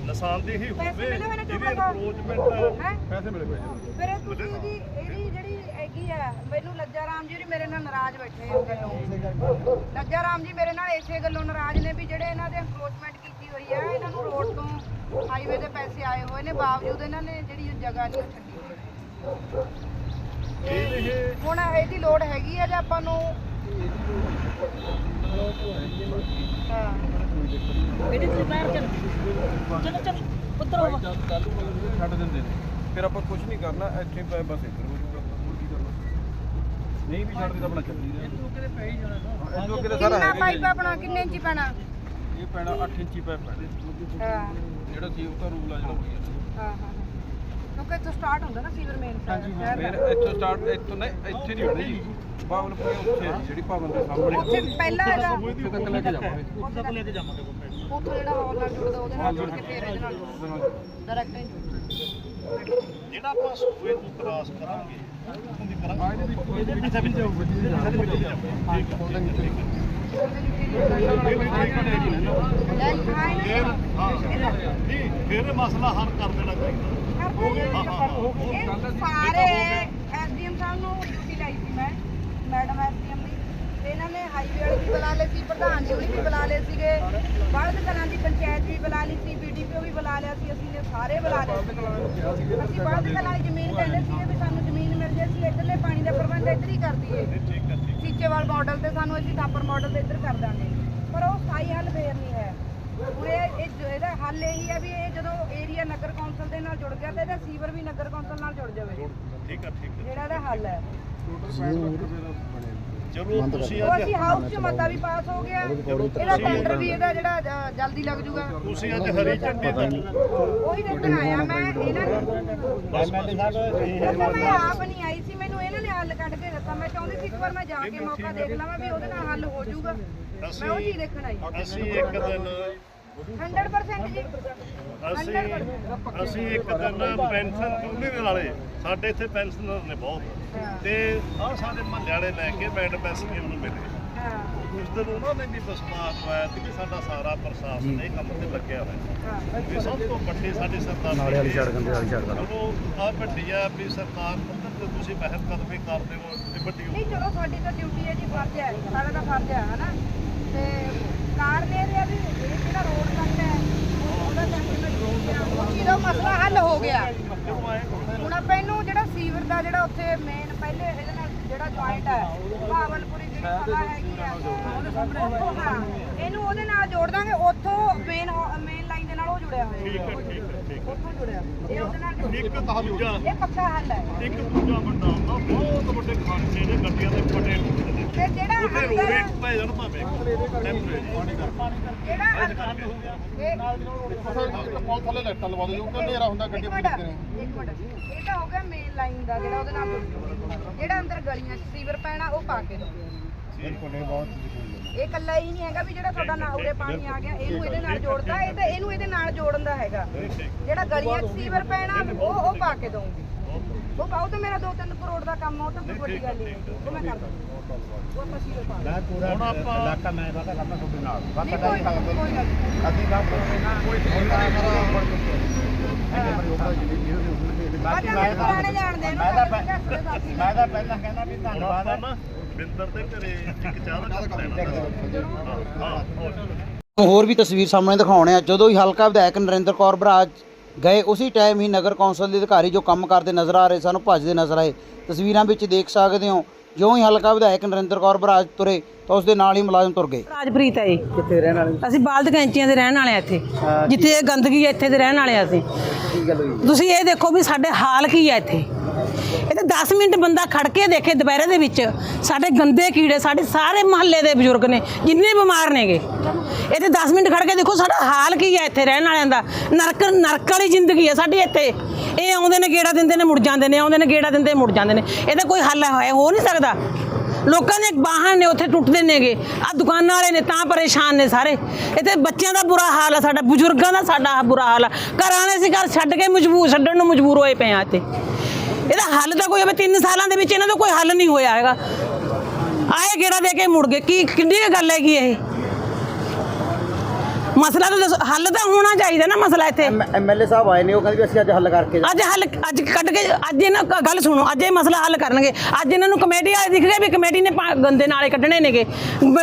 ਨਿਸ਼ਾਨਦੇਹੀ ਪੈਸੇ ਹੋਵੇ ਮਿਲੇ ਹੋਏ ਨੇ ਹੈ ਪੈਸੇ ਮਿਲੇ ਪਏ ਫਿਰ ਇਹ ਤੁਸੀਂ ਇਹਦੀ ਇਹਦੀ ਜਿਹੜੀ ਹੈਗੀ ਆ ਮੈਨੂੰ ਲੱਜਾ ਰਾਮ ਜੀ ਹੋਰੀ ਮੇਰੇ ਨਾਲ ਨਾਰਾਜ਼ ਬੈਠੇ ਇਸ ਗੱਲੋਂ। ਲੱਜਾ ਰਾਮ ਜੀ ਮੇਰੇ ਨਾਲ ਇਸੇ ਗੱਲੋਂ ਨਾਰਾਜ਼ ਨੇ ਵੀ ਜਿਹੜੇ ਇਹਨਾਂ ਦੇ ਐਨਕਰੋਚਮੈਂਟ ਕੀਤੀ ਹੋਈ ਆ ਇਹਨਾਂ ਨੂੰ ਰੋਡ ਤੋਂ ਹਾਈਵੇ ਦੇ ਪੈਸੇ ਆਏ ਹੋਏ ਨੇ ਬਾਵਜੂਦ ਇਹਨਾਂ ਨੇ ਜਿਹੜੀ ਉਹ ਜਗ੍ਹਾ ਨਹੀਂ ਛੱਡੀ ਤੇ ਹੁਣ ਇਹਦੀ ਲੋੜ ਹੈਗੀ ਆ ਜੇ ਆਪਾਂ ਨੂੰ? ਹਾਂ। ਬੇਟੇ ਤੁਸੀਂ ਬਾਹਰ ਚੱਲ। ਚਲੋ ਚਲੋ ਪੁੱਤਰ ਹੋ ਛੱਡ ਦਿੰਦੇ ਨੇ। ਫਿਰ ਆਪਾਂ ਕੁਝ ਨਹੀਂ ਕਰਨਾ ਇੱਥੇ ਪਏ ਬਸ ਇੱਧਰ ਹੋ ਜਾਊਗਾ ਹੋਰ ਕੀ ਕਰਨਾ ਨਹੀਂ ਵੀ ਛੱਡਦੇ ਤਾਂ ਆਪਣਾ ਚੱਲੀ ਰਿਹਾ ਇਹ ਕਿਤੇ ਪੈ ਹੀ ਜਾਣਾ ਇਹ ਕਿਤੇ ਸਾਰਾ ਕਿੰਨਾ ਹੈਗਾ ਪਾਈਪ ਹੀ ਆਪਣਾ ਕਿੰਨੇ ਇੰਚੀ ਪੈਣਾ? ਹੈ। ਇਹ ਪੈਣਾ 8 ਇੰਚੀ ਪੈ ਪੈਣਾ। ਹਾਂ। ਜਿਹੜਾ ਸੀ ਉਹ ਤਾਂ ਰੂਲ ਆ ਜਿਹੜਾ ਹੋਈ ਜਾਂਦਾ ਹਾਂ ਹਾਂ। ਕਿਉਂਕਿ ਇੱਥੋਂ ਸਟਾਰਟ ਹੁੰਦਾ ਨਾ ਸੀਵਰ ਮੇਨ ਫਿਰ ਇੱਥੋਂ ਸਟਾਰਟ ਇੱਥੋਂ ਨਹੀਂ ਇੱਥੇ ਨਹੀਂ ਹੋਣੀ ਜੀ। ਬਾਵਲਪੁਰੇ ਉੱਥੇ ਹੈ ਜੀ, ਜਿਹੜੀ ਭਵਨ ਦੇ ਸਾਹਮਣੇ। ਉੱਥੇ ਪਹਿਲਾਂ ਇਹਦਾ ਉੱਥੇ ਤੱਕ ਲੈ ਕੇ ਜਾਵਾਂਗੇ। ਉੱਥੇ ਤੱਕ ਲੈ ਕੇ ਜਾਵਾਂਗੇ ਉੱਥੋਂ ਜਿਹੜਾ ਹੌਲ ਨਾਲ ਜੁੜਦਾ ਉਹਦੇ ਨਾਲ ਜੁੜ ਕੇ ਫੇਰ ਇਹਦੇ ਨਾਲ ਡਾਇਰੈਕਟ ਹੀ ਜਿਹੜਾ ਆਪਾਂ ਸੂਏ ਨੂੰ ਕ੍ਰਾਸ ਕਰਾਂਗੇ ਉਹਦੀ ਕਰਾਂਗੇ। ਇਹਦੇ ਵਿੱਚ ਵੀ ਜਾਊਗਾ ਜੀ ਲੈ ਹਾਂ ਫਿਰ ਹਾਂ। ਨਹੀਂ ਫਿਰ ਇਹ ਮਸਲਾ ਹੱਲ ਕਰ ਦੇਣਾ ਚਾਹੀਦਾ। ਸਾਰੇ ਐਸਡੀਐਮ ਸਾਹਿਬ ਨੂੰ ਡਿਊਟੀ ਲਾਈ ਸੀ ਮੈਂ, ਮੈਡਮ ਐਸਡੀਐਮ ਦੀ। ਤੇ ਇਹਨਾਂ ਨੇ ਹਾਈਵੇ ਵਾਲੇ ਵੀ ਬੁਲਾ ਲਏ ਸੀ, ਪ੍ਰਧਾਨ ਜੀ ਵੀ ਬੁਲਾ ਲਏ ਸੀਗੇ। ਬਲਦ ਕਲਾਂ ਦੀ ਪੰਚਾਇਤ ਵੀ ਬੁਲਾ ਲਈ ਸੀ ਬੀਡੀਪੀਓ ਵੀ ਬੁਲਾ ਲਿਆ ਸੀ, ਅਸੀਂ ਨੇ ਸਾਰੇ ਬੁਲਾ ਲਏ ਸੀ। ਅਸੀਂ ਬਲਦ ਕਲਾਂ ਦੀ ਜ਼ਮੀਨ ਕਹਿੰਦੇ ਸੀਗੇ ਵੀ ਸਾਨੂੰ ਜ਼ਮੀਨ ਮਿਲ ਜੇ, ਅਸੀਂ ਇੱਧਰਲੇ ਪਾਣੀ ਦਾ ਪ੍ਰਬੰਧ ਇੱਧਰ ਹੀ ਕਰ ਦਈਏ। ਸੀਚੇਵਾਲ ਮਾਡਲ ਤੇ ਸਾਨੂੰ ਅਸੀਂ ਥਾਪਰ ਮਾਡਲ ਤੇ ਇੱਧਰ ਕਰ ਦਾਂਗੇ। ਪਰ ਉਹ ਸਥਾਈ ਹੱਲ ਫੇਰ ਨਹੀਂ ਹੈ। ਹੁਣ ਇਹ ਇਹ ਜੋ ਇਹਦਾ ਹੱਲ ਇਹੀ ਹੈ ਵੀ ਇਹ ਜਦੋਂ ਏਰੀਆ ਨਗਰ ਕੌਂਸਲ ਦੇ ਨਾਲ ਜੁੜ ਗਿਆ ਤੇ ਇਹਦਾ ਸੀਵਰ ਵੀ ਨਗਰ ਕੌਂਸਲ ਨਾਲ ਜੁੜ ਜਾਵੇ। ਠੀਕ ਆ ਠੀਕ ਜਿਹੜਾ ਇਹਦਾ ਹੱਲ ਹੈ। ਚਲੋ ਤੁਸੀਂ ਉਹ ਅੱਜ ਅਸੀਂ ਹਾਊਸ 'ਚ ਮਤਾ ਵੀ ਪਾਸ ਹੋ ਗਿਆ। ਇਹਦਾ ਟੈਂਡਰ ਵੀ ਇਹਦਾ ਜਿਹੜਾ ਅ, ਜਲਦੀ ਲੱਗ ਜੂਗਾ। ਤੁਸੀਂ ਅੱਜ ਹਰੀ ਝੰਡੀ ਦਾ ਉਹੀ ਦੇਖਣ ਆਇਆ ਮੈਂ ਇਹਨਾਂ ਨੂੰ ਮੈਂ ਆਪ ਨਹੀਂ ਆਈ ਸੀ ਹੱਲ ਕੱਢ ਕੇ ਦਿੱਤਾ। ਮੈਂ ਚਾਹੁੰਦੀ ਸੀ ਇੱਕ ਵਾਰ ਮੈਂ ਜਾ ਕੇ ਮੌਕਾ ਦੇਖ ਲਵਾਂ ਵੀ ਉਹਦੇ ਨਾਲ ਹੱਲ ਹੋ ਜਾਊਗਾ। ਮੈਂ ਉਹ ਚੀਜ਼ ਦੇਖਣ ਆਈ। ਅਸੀਂ ਇੱਕ ਦਿਨ 100% ਜੀ। ਅਸੀਂ ਅਸੀਂ ਇੱਕ ਦਿਨ ਪੈਨਸ਼ਨ ਯੂਨੀਅਨ ਵਾਲੇ ਸਾਡੇ ਇੱਥੇ ਪੈਨਸ਼ਨਰ ਨੇ ਬਹੁਤ। ਤੇ ਆਹ ਸਾਡੇ ਮਹੱਲੇ ਵਾਲੇ ਲੈ ਕੇ ਮੈਡਮ ਐਸਪੀਐਮ ਨੂੰ ਮਿਲੇ। ਹਾਂ। ਉਸ ਦਿਨ ਉਹਨਾਂ ਨੇ ਵੀ ਵਿਸ਼ਵਾਸ ਪਾਇਆ ਸੀ ਕਿ ਸਾਡਾ ਸਾਰਾ ਪ੍ਰਸ਼ਾਸਨ ਇਹ ਕੰਮ ਤੇ ਲੱਗਿਆ ਹੋਇਆ। ਹੈ। ਵੀ ਸਭ ਤੋਂ ਵੱਡੀ ਸਾਡੀ ਸਰਕਾਰ ਨਾਲੇ ਵਾਲੀ ਸੜਕ ਦੇ ਵਾਲੀ ਸੜਕ ਚਲੋ ਆ ਵੱਡੀ ਆ ਵੀ ਸਰਕਾਰ ਪੱਧਰ ਤੇ ਤੁਸੀਂ ਪਹਿਲ ਕਦਮੀ ਕਰਦੇ ਹੋ ਤੇ ਵੱਡੀ ਨਹੀਂ ਚਲੋ ਸਾਡੀ ਤਾਂ ਡਿਊਟੀ ਹੈ ਜੀ ਫਰਜ਼ ਹੈ ਸਾਡਾ ਤਾਂ ਫਰਜ਼ ਹੈ ਹਨਾ? ਤੇ ਕਾਰਨ ਇਹ ਰਿਹਾ ਵੀ ਇਹ ਜਿਹੜਾ ਰੋਡ ਕੱਟ ਹੈ? ਉਹ- ਉਹਦਾ ਸੈਂਟੀਮੈਂਟ ਉਹ ਚੀਜ਼ ਦਾ ਮਸਲਾ ਹੱਲ ਹੋ ਗਿਆ? ਹੁਣ ਆਪਾਂ ਇਹਨੂੰ ਜਿਹੜਾ ਸੀਵਰ ਦਾ ਜਿਹੜਾ ਉੱਥੇ ਮੇਨ ਪਹਿਲੇ ਇਹਦੇ ਨਾਲ ਜਿਹੜਾ ਜੁਆਇੰਟ ਹੈ ਭਾਵਲਪੁਰੀ ਹਾਂ ਇਹਨੂੰ ਉਹਦੇ ਨਾਲ ਜੋੜ ਦਾਂਗੇ ਉੱਥੋਂ ਮੇਨ ਮੇਨ ਲਾਈਨ ਦੇ ਨਾਲ ਉਹ ਜੁੜਿਆ ਹੋਇਆ। ਠੀਕ ਹੈ ਠੀਕ ਹੈ ਠੀਕ ਉੱਥੋਂ ਜੁੜਿਆ। ਇਹ ਉਹਦੇ ਨਾਲ ਹੈ। ਇੱਕ ਤਾਂ ਦੂਜਾ। ਇਹ ਪੱਕਾ ਹੱਲ ਹੈ। ਇੱਕ ਦੂਜਾ ਵੱਡਾ ਹੁੰਦਾ ਬਹੁਤ ਵੱਡੇ ਖਾਂਚੇ ਨੇ ਗੱਡੀਆਂ ਦੇ ਨੇ ਤੇ ਜਿਹੜਾ ਅੰਦਰ ਰੋੜੇ ਪੈ ਜਾਣ ਭਾਵੇਂ। ਜਿਹੜਾ ਅੰਦਰ ਇਹ ਪੁਲ ਥੱਲੇ ਲਾਈਟਾਂ ਲਵਾ ਦਿਓ ਕਿਉਂਕਿ ਹਨੇਰਾ ਹੁੰਦਾ ਗੱਡੀ ਇੱਕ ਪੁੱਜ ਕੇ ਇੱਕ ਮਿੰਟ। ਇਹ ਤਾਂ ਹੋ ਗਿਆ ਮੇਨ ਲਾਈਨ ਦਾ ਜਿਹੜਾ ਉਹਦੇ ਨਾਲ। ਜਿਹੜਾ ਅੰਦਰ ਗਲੀਆਂ 'ਚ ਸੀਵਰ ਪੈਣਾ ਉਹ ਪਾ ਕੇ ਦਿਓ। ਇਹ ਬਹੁਤ ਇਹ ਕੱਲਾ ਹੀ ਨਹੀਂ ਹੈਗਾ ਵੀ ਜਿਹੜਾ ਤੁਹਾਡਾ ਨਾ ਉਰੇ ਪਾਣੀ ਆ ਗਿਆ ਇਹਨੂੰ ਇਹਦੇ ਨਾਲ ਜੋੜਦਾ ਇਹ ਤਾਂ ਇਹਨੂੰ ਇਹਦੇ ਨਾਲ ਜੋੜਨ ਦਾ ਹੈਗਾ। ਜਿਹੜਾ ਗਲੀਆਂ 'ਚ ਸੀਵਰ ਪੈਣਾ ਉਹ ਉਹ ਪਾ ਕੇ ਦਊਂਗੀ। ਉਹ ਪਾਉ ਤਾਂ ਮੇਰਾ 2-3 ਕਰੋੜ ਦਾ ਕੰਮ ਆ ਉਹ ਤਾਂ ਕੋਈ ਵੱਡੀ ਗੱਲ ਨਹੀਂ। ਉਹ ਮੈਂ ਕਰ ਦੂੰਗੀ ਉਹ ਆਪਾਂ ਸੀਵਰ ਪਾ। ਹੁਣ ਆਪਾਂ ਇਲਾਕਾ ਮੈਂ ਵਾਦਾ ਕਰਨਾ ਤੁਹਾਡੇ ਨਾਲ। ਕੋਈ ਗੱਲ ਨਹੀਂ। ਅਸੀਂ ਕੰਮ ਕੋਈ ਮੈਂ ਮੈਂ ਤਾਂ ਪਹਿਲਾਂ। ਮੈਂ ਕਹਿੰਦਾ ਵੀ ਧੰਨਵਾਦ ਬਿੰਦਰ ਦੇ ਘਰੇ ਇੱਕ ਚਾਹ ਦਾ ਕੱਪ ਲੈਣਾ ਹਾਂ ਹਾਂ ਹੋਰ। ਹੋਰ ਵੀ ਤਸਵੀਰ ਸਾਹਮਣੇ ਦਿਖਾਉਣੇ ਆ। ਜਦੋਂ ਹੀ ਹਲਕਾ ਵਿਧਾਇਕ ਨਰਿੰਦਰ ਕੌਰ ਬਰਾਜ ਗਏ ਉਸੇ ਟਾਈਮ ਹੀ ਨਗਰ ਕੌਂਸਲ ਦੇ ਅਧਿਕਾਰੀ ਜੋ ਕੰਮ ਕਰਦੇ ਨਜ਼ਰ ਆ ਰਹੇ ਸਨ ਉਹ ਭੱਜਦੇ ਨਜ਼ਰ ਆਏ। ਤਸਵੀਰਾਂ ਵਿੱਚ ਦੇਖ ਸਕਦੇ ਹੋ ਜਿਉਂ ਹੀ ਹਲਕਾ ਵਿਧਾਇਕ ਨਰਿੰਦਰ ਕੌਰ ਬਰਾਜ ਤੁਰੇ ਤਾਂ ਉਸ ਦੇ ਨਾਲ ਹੀ ਮੁਲਾਜ਼ਮ ਤੁਰ ਗਏ। ਰਾਜਪ੍ਰੀਤ ਹੈ ਜੀ ਕਿੱਥੇ ਰਹਿਣ ਵਾਲੇ? ਅਸੀਂ ਬਾਲਦ ਕੈਂਚੀਆਂ ਦੇ ਰਹਿਣ ਵਾਲੇ ਆ ਇੱਥੇ। ਜਿੱਥੇ ਇਹ ਗੰਦਗੀ ਹੈ ਇੱਥੇ ਦੇ ਰਹਿਣ ਵਾਲੇ ਆ ਅਸੀਂ। ਕੀ ਗੱਲ ਹੋਈ? ਤੁਸੀਂ ਇਹ ਦੇਖੋ ਵੀ ਸਾਡੇ ਹਾਲ ਕੀ ਹੈ ਇੱਥੇ। ਇਹ ਤਾਂ 10 ਮਿੰਟ ਬੰਦਾ ਖੜ ਕੇ ਦੇਖੇ ਦੁਪਹਿਰੇ ਦੇ ਵਿੱਚ। ਸਾਡੇ ਗੰਦੇ ਕੀੜੇ, ਸਾਡੇ ਸਾਰੇ ਮਹੱਲੇ ਦੇ ਬਜ਼ੁਰਗ ਨੇ, ਜਿੰਨੇ ਬਿਮਾਰ ਨੇਗੇ। ਇਹ ਇੱਥੇ 10 ਮਿੰਟ ਖੜ ਕੇ ਦੇਖੋ ਸਾਡਾ ਹਾਲ ਕੀ ਹੈ ਇੱਥੇ ਰਹਿਣ ਵਾਲਿਆਂ ਦਾ। ਨਰਕ ਨਰਕ ਵਾਲੀ ਜ਼ਿੰਦਗੀ ਹੈ ਸਾਡੀ ਇੱਥੇ। ਇਹ ਆਉਂਦੇ ਨੇ, ਗੇੜਾ ਦਿੰਦੇ ਨੇ, ਮੁੜ ਜਾਂਦੇ ਨੇ, ਆਉਂਦੇ ਨੇ, ਗੇੜਾ ਦਿੰਦੇ, ਮੁੜ ਜਾਂਦੇ ਨੇ। ਇਹਦਾ ਕੋਈ ਹੱਲ ਹੋਇਆ ਹੋ ਨਹੀਂ ਸਕਦਾ। ਲੋਕਾਂ ਦੇ ਬਾਹਰ ਨੇ ਉੱਥੇ ਟੁੱਟਦੇ ਨੇਗੇ। ਆ ਦੁਕਾਨਾਂ ਵਾਲੇ ਨੇ ਤਾਂ ਪਰੇਸ਼ਾਨ ਨੇ ਸਾਰੇ। ਇੱਥੇ ਬੱਚਿਆਂ ਦਾ ਬੁਰਾ ਹਾਲ ਆ, ਸਾਡਾ ਬਜ਼ੁਰਗਾਂ ਦਾ ਸਾਡਾ ਬੁਰਾ ਹਾਲ ਆ। ਘਰਾਂ ਨੇ ਅਸੀਂ ਘਰ ਛੱਡ ਕੇ ਮਜਬੂਰ, ਛੱਡਣ ਨੂੰ ਮਜਬੂਰ ਹੋਏ ਪਏ ਆ ਇੱਥੇ। ਇਹਦਾ ਹੱਲ ਤਾਂ ਕੋਈ ਹੋਵੇ 3 ਸਾਲਾਂ ਦੇ ਵਿੱਚ ਇਹਨਾਂ ਦਾ ਕੋਈ ਹੱਲ ਨਹੀਂ ਹੋਇਆ ਹੈਗਾ। ਆਏ ਗੇੜਾ ਦੇ ਕੇ ਮੁੜ ਗਏ। ਕੀ ਕਿੰਨੀ ਗੱਲ ਹੈਗੀ ਇਹ? ਮਸਲਾ ਤਾਂ ਦੱਸੋ, ਹੱਲ ਤਾਂ ਹੋਣਾ ਚਾਹੀਦਾ ਨਾ ਮਸਲਾ ਇੱਥੇ। ਐਮਐਲਏ ਸਾਹਿਬ ਆਏ ਨੇ ਉਹ ਕਹਿੰਦੇ ਵੀ ਅਸੀਂ ਅੱਜ ਹੱਲ ਕਰਕੇ ਅੱਜ ਹੱਲ ਅੱਜ ਕੱਢ ਕੇ ਅੱਜ ਇਹਨਾਂ ਗੱਲ ਸੁਣੋ ਅੱਜ ਇਹ ਮਸਲਾ ਹੱਲ ਕਰਨਗੇ। ਅੱਜ ਇਹਨਾਂ ਨੂੰ ਕਮੇਟੀ ਵਾਲੇ ਦਿਖ ਗਏ ਵੀ ਕਮੇਟੀ ਨੇ ਗੰਦੇ ਨਾਲੇ ਕੱਢਣੇ ਨੇਗੇ।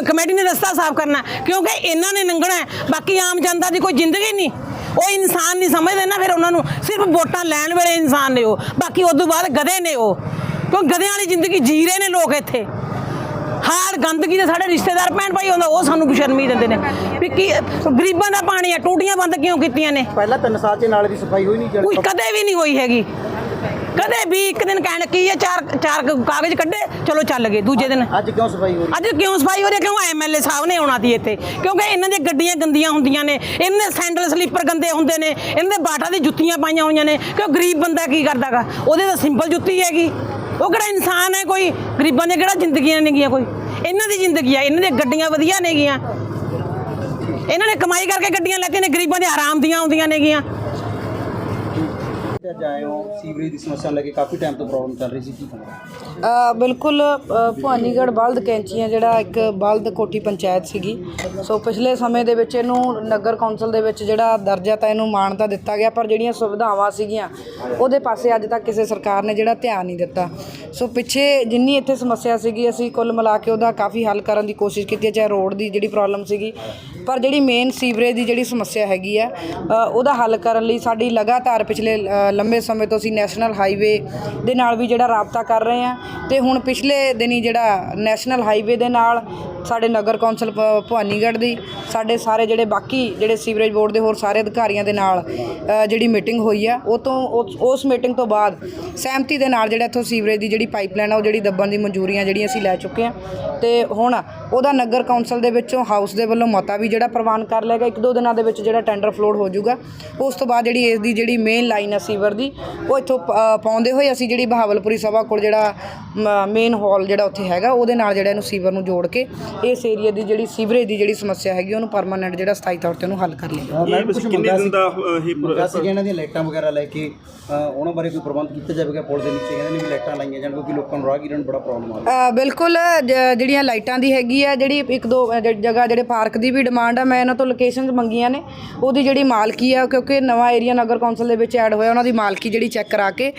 ਕਮੇਟੀ ਨੇ ਰਸਤਾ ਸਾਫ਼ ਕਰਨਾ ਕਿਉਂਕਿ ਇਹਨਾਂ ਨੇ ਲੰਘਣਾ ਬਾਕੀ ਆਮ ਜਨਤਾ ਦੀ ਕੋਈ ਜ਼ਿੰਦਗੀ ਨਹੀਂ। ਉਹ ਇਨਸਾਨ ਨਹੀਂ ਸਮਝਦੇ ਨਾ ਫਿਰ ਉਹਨਾਂ ਨੂੰ ਸਿਰਫ ਵੋਟਾਂ ਲੈਣ ਵੇਲੇ ਇਨਸਾਨ ਨੇ ਉਹ। ਬਾਕੀ ਉਸ ਤੋਂ ਬਾਅਦ ਗਧੇ ਨੇ ਉਹ। ਕਿਉਂ ਗਧਿਆਂ ਵਾਲੀ ਜ਼ਿੰਦਗੀ ਜੀ ਰਹੇ ਨੇ ਲੋਕ ਇੱਥੇ। ਹਾਰ ਗੰਦਗੀ ਦੇ ਸਾਡੇ ਰਿਸ਼ਤੇਦਾਰ ਭੈਣ ਭਾਈ ਹੁੰਦਾ ਉਹ ਸਾਨੂੰ ਸ਼ਰਮੀ ਦਿੰਦੇ ਨੇ। ਵੀ ਕੀ ਗਰੀਬਾਂ ਦਾ ਪਾਣੀ ਆ ਟੂਟੀਆਂ ਬੰਦ ਕਿਉਂ ਕੀਤੀਆਂ ਨੇ? ਪਹਿਲਾਂ 3 ਸਾਲ 'ਚ ਨਾਲੇ ਦੀ ਸਫ਼ਾਈ ਹੋਈ ਨਹੀਂ ਕੋਈ ਕਦੇ ਵੀ ਨਹੀਂ ਹੋਈ ਹੈਗੀ। ਕਦੇ ਵੀ ਇੱਕ ਦਿਨ ਕਹਿਣ ਕੀ ਹੈ ਚਾਰ ਚਾਰ ਕ- ਕਾਗਜ਼ ਕੱਢੇ ਚਲੋ ਚੱਲ ਗਏ ਦੂਜੇ ਦਿਨ। ਅੱਜ ਕਿਉਂ ਸਫ਼ਾਈ ਹੋ ਰਹੀ? ਅੱਜ ਕਿਉਂ ਸਫ਼ਾਈ ਹੋ ਰਹੀ ਹੈ? ਕਿਉਂ ਐਮਐਲਏ ਸਾਹਿਬ ਨੇ ਆਉਣਾ ਸੀ ਇੱਥੇ? ਕਿਉਂਕਿ ਇਹਨਾਂ ਦੀਆਂ ਗੱਡੀਆਂ ਗੰਦੀਆਂ ਹੁੰਦੀਆਂ ਨੇ ਇਹਨਾਂ ਦੇ ਸੈਂਡਲ ਸਲੀਪਰ ਗੰਦੇ ਹੁੰਦੇ ਨੇ ਇਹਨਾਂ ਦੇ ਬਾਟਾ ਦੀ ਜੁੱਤੀਆਂ ਪਾਈਆਂ ਹੋਈਆਂ ਨੇ ਕਿਉਂ ਗਰੀਬ ਬੰਦਾ ਕੀ ਕਰਦਾਗਾ ਉਹਦੇ ਤਾਂ ਸਿੰਪਲ ਜੁੱਤੀ ਹੈਗੀ। ਉਹ ਕਿਹੜਾ ਇਨਸਾਨ ਹੈ ਕੋਈ? ਗਰੀਬਾਂ ਦੀਆਂ ਕਿਹੜਾ ਜ਼ਿੰਦਗੀਆਂ ਨੇਗੀਆਂ ਕੋਈ? ਇਹਨਾਂ ਦੀ ਜ਼ਿੰਦਗੀ ਆ ਇਹਨਾਂ ਦੀਆਂ ਗੱਡੀਆਂ ਵਧੀਆ ਨੇਗੀਆਂ ਇਹਨਾਂ ਨੇ ਕਮਾਈ ਕਰਕੇ ਗੱਡੀਆਂ ਲੈਤੀਆਂ ਨੇ ਗਰੀਬਾਂ ਦੇ ਆਰਾਮ ਦੀਆਂ ਆਉਂਦੀਆਂ ਨੇਗੀਆਂ ਅੱਜ ਆਏ ਹੋ ਸੀਵਰੇਜ ਦੀ ਸਮੱਸਿਆ ਲੈ ਕੇ ਕਾਫੀ ਟਾਈਮ ਤੋਂ ਪ੍ਰੋਬਲਮ ਚੱਲ ਰਹੀ ਸੀ ਕੀ ਅ, ਬਿਲਕੁਲ ਅ, ਭਵਾਨੀਗੜ੍ਹ ਬਲਦ ਕੈਂਚੀਆਂ ਜਿਹੜਾ ਇੱਕ ਬਲਦ ਕੋਠੀ ਪੰਚਾਇਤ ਸੀਗੀ। ਸੋ ਪਿਛਲੇ ਸਮੇਂ ਦੇ ਵਿੱਚ ਇਹਨੂੰ ਨਗਰ ਕੌਂਸਲ ਦੇ ਵਿੱਚ ਜਿਹੜਾ ਦਰਜਾ ਤਾਂ ਇਹਨੂੰ ਮਾਨਤਾ ਦਿੱਤਾ ਗਿਆ ਪਰ ਜਿਹੜੀਆਂ ਸੁਵਿਧਾਵਾਂ ਸੀਗੀਆਂ ਉਹਦੇ ਪਾਸੇ ਅੱਜ ਤੱਕ ਕਿਸੇ ਸਰਕਾਰ ਨੇ ਜਿਹੜਾ ਧਿਆਨ ਨਹੀਂ ਦਿੱਤਾ। ਸੋ ਪਿੱਛੇ ਜਿੰਨੀ ਇੱਥੇ ਸਮੱਸਿਆ ਸੀਗੀ ਅਸੀਂ ਕੁੱਲ ਮਿਲਾ ਕੇ ਉਹਦਾ ਕਾਫੀ ਹੱਲ ਕਰਨ ਦੀ ਕੋਸ਼ਿਸ਼ ਕੀਤੀ ਹੈ ਚਾਹੇ ਰੋਡ ਦੀ ਜਿਹੜੀ ਪ੍ਰੋਬਲਮ ਸੀਗੀ ਪਰ ਜਿਹੜੀ ਮੇਨ ਸੀਵਰੇਜ ਦੀ ਜਿਹੜੀ ਸਮੱਸਿਆ ਹੈਗੀ ਆ ਉਹਦਾ ਹੱਲ ਕਰਨ ਲਈ ਸਾਡੀ ਲਗਾਤਾਰ ਪਿਛਲੇ ਲੰਬੇ ਸਮੇਂ ਤੋਂ ਅਸੀਂ ਨੈਸ਼ਨਲ ਹਾਈਵੇ ਦੇ ਨਾਲ ਵੀ ਜਿਹੜਾ ਰਾਬਤਾ ਕਰ ਰਹੇ ਹਾਂ ਤੇ ਹੁਣ ਪਿਛਲੇ ਦਿਨੀ ਜਿਹੜਾ ਨੈਸ਼ਨਲ ਹਾਈਵੇ ਦੇ ਨਾਲ ਸਾਡੇ ਨਗਰ ਕੌਂਸਲ ਭ- ਭਵਾਨੀਗੜ੍ਹ ਦੀ, ਸਾਡੇ ਸਾਰੇ ਜਿਹੜੇ ਬਾਕੀ ਜਿਹੜੇ ਸੀਵਰੇਜ ਬੋਰਡ ਦੇ ਹੋਰ ਸਾਰੇ ਅਧਿਕਾਰੀਆਂ ਦੇ ਨਾਲ ਜਿਹੜੀ ਮੀਟਿੰਗ ਹੋਈ ਆ, ਉਹ ਤੋਂ, ਉਸ- ਮੀਟਿੰਗ ਤੋਂ ਬਾਅਦ ਸਹਿਮਤੀ ਦੇ ਨਾਲ ਜਿਹੜਾ ਇੱਥੋਂ ਸੀਵਰੇਜ ਦੀ ਜਿਹੜੀ ਪਾਈਪਲਾਈਨ ਆ, ਉਹ ਜਿਹੜੀ ਦੱਬਣ ਦੀ ਮਨਜ਼ੂਰੀਆਂ ਜਿਹੜੀਆਂ ਅਸੀਂ ਲੈ ਚੁੱਕੇ ਹਾਂ ਤੇ ਹੁਣ ਉਹਦਾ ਨਗਰ ਕੌਂਸਲ ਦੇ ਵਿੱਚੋਂ ਹਾਊਸ ਦੇ ਵੱਲੋਂ ਮਤਾ ਵੀ ਜਿਹੜਾ ਪ੍ਰਵਾਨ ਕਰ ਲਿਆ ਗਿਆ, ਇੱਕ ਦੋ ਦਿਨਾਂ ਦੇ ਵਿੱਚ ਜਿਹੜਾ ਟੈਂਡਰ ਫਲੋਟ ਹੋ ਜਾਊਗਾ। ਉਸ ਤੋਂ ਬਾਅਦ ਜਿਹੜੀ ਇਸ ਦੀ ਜਿਹੜੀ ਮੇਨ ਲਾਈਨ ਆ ਸੀਵਰ ਦੀ, ਉਹ ਇੱਥੋਂ ਪ- ਪਾਉਂਦੇ ਹੋਏ ਅਸੀਂ ਜਿਹੜੀ ਬਹਾਵਲਪੁਰੀ ਸਭਾ ਕੋਲ ਜਿਹੜਾ ਮੇਨ ਹਾਲ ਜਿਹੜਾ ਉੱਥੇ ਹੈਗਾ, ਉਹਦੇ ਨਾਲ ਜਿਹੜਾ ਇਹਨੂੰ ਸੀਵਰ ਨੂੰ ਜੋੜ ਕੇ ਇਸ ਏਰੀਆ ਦੀ ਜਿਹੜੀ ਸੀਵਰੇਜ ਦੀ ਜਿਹੜੀ ਸਮੱਸਿਆ ਹੈਗੀ ਉਹਨੂੰ ਪਰਮਾਨੈਂਟ ਜਿਹੜਾ ਸਥਾਈ ਤੌਰ ਤੇ ਉਹਨੂੰ ਹੱਲ ਕਰ ਲਿਆ ਇਹ ਬਸ ਕਿੰਨੇ ਦਿਨ ਦਾ ਇਹ ਪ੍ਰੋਸੈਸ ਇਹਨਾਂ ਦੀਆਂ ਲਾਈਟਾਂ ਵਗੈਰਾ ਲੈ ਕੇ ਅ, ਉਹਨਾਂ ਬਾਰੇ ਕੋਈ ਪ੍ਰਬੰਧ ਕੀਤਾ ਜਾਵੇਗਾ ਪੁਲ ਦੇ ਨੀਚੇ? ਕਹਿੰਦੇ ਨੇ ਵੀ ਲਾਈਟਾਂ ਲਾਈਆਂ ਜਾਣ ਕਿਉਂਕਿ ਲੋਕਾਂ ਨੂੰ ਰਾਹਗੀਰਾਂ ਨੂੰ ਬੜਾ ਪ੍ਰੋਬਲਮ ਆ ਰਹੀ। ਅ, ਬਿਲਕੁਲ ਜਿਹੜੀਆਂ ਲਾਈਟਾਂ ਦੀ ਹੈਗੀ ਆ ਜਿਹੜੀ ਇੱਕ ਦੋ ਜਗ੍ਹਾ ਜਿਹੜੇ ਪਾਰਕ ਦੀ ਵੀ ਡਿਮਾਂਡ ਆ ਮੈਂ ਇਹਨਾਂ ਤੋਂ ਲੋਕੇਸ਼ਨਸ ਮੰਗੀਆਂ ਨੇ। ਉਹਦੀ ਜਿਹੜੀ ਮਾਲਕੀ ਆ ਕਿਉਂਕਿ ਨਵਾਂ ਏਰੀਆ ਨਗਰ ਕੌਂਸਲ ਦੇ ਵਿੱਚ ਐਡ ਹੋਇਆ ਉਹਨਾਂ ਦੀ ਮਾਲਕੀ ਜਿਹੜੀ ਚੈੱਕ ਕਰਾ ਕੇ